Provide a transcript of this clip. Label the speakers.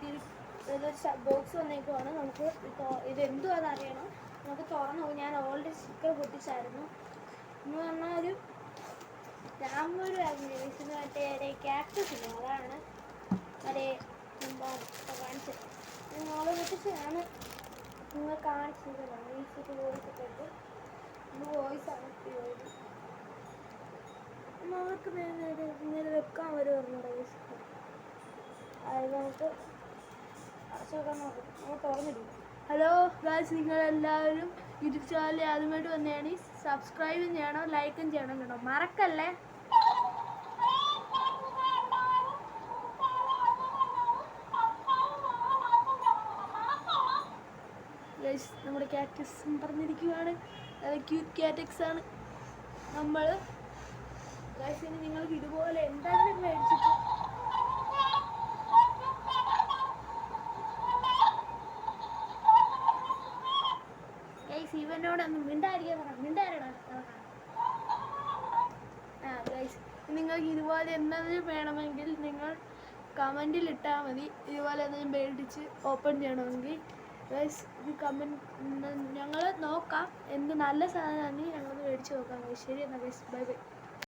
Speaker 1: ഇതിൽ ഇതൊരു ബോക്സ് വന്നേക്കുവാണ്. നമുക്ക് ഇത് എന്തുവാന്ന് അറിയണം. നമുക്ക് തുറന്നു പോകും ഞാൻ ഓൾറെഡി സ്റ്റിക്കർ പൊട്ടിച്ചായിരുന്നു. എന്ന് പറഞ്ഞാൽ ഒരു രാമൂരായിരുന്നു ഇതിന് മറ്റേ ക്യാക്ടസ് ഇല്ല? അതാണ്. മറ്റേ എന്താ കാണിച്ചത് മോളെ പൊട്ടിച്ചാണ് നിങ്ങൾ കാണിച്ചത് മ്യൂസിക് വോയിസ് ഒക്കെ ഇട്ട് വോയിസ് ആണ് അവർക്ക് വെക്കാൻ ഒരു പറഞ്ഞു അത് നമുക്ക് ഹലോ ഗായ്സ് നിങ്ങളെല്ലാവരും യൂട്യൂബ് ചാനലിൽ ആദ്യമായിട്ട് വന്നതാണ് സബ്സ്ക്രൈബും ചെയ്യണം ലൈക്കും ചെയ്യണം കേട്ടോ. മറക്കല്ലേ? നമ്മുടെ കാറ്റക്സ് പറഞ്ഞിരിക്കുകയാണ് ക്യൂട്ട് കാറ്റക്സ് ആണ്. നമ്മൾ ഗൈസ് ഇനി നിങ്ങൾക്ക് ഇതുപോലെ എന്തെങ്കിലും മേടിച്ചിട്ട് ഗൈസ് ഇവനോട് ഒന്ന് മിണ്ടായിരിക്കാൻ പറ. മിണ്ടാരടാ ആ ഗൈസ് നിങ്ങൾക്ക് ഇതുപോലെ എന്തെങ്കിലും വേണമെങ്കിൽ നിങ്ങൾ കമന്റിൽ ഇട്ടാൽ മതി. ഇതുപോലെ എന്തെങ്കിലും മേടിച്ച് ഓപ്പൺ ചെയ്യണമെങ്കിൽ ഗൈസ് ഇത് കമന്റ് ഞങ്ങൾ നോക്കാം. എന്ത് നല്ല സാധനമാണെങ്കിൽ ഞങ്ങൾ മേടിച്ച് നോക്കാം. ശരി എന്നാൽ ഗൈസ് ബൈ ബൈ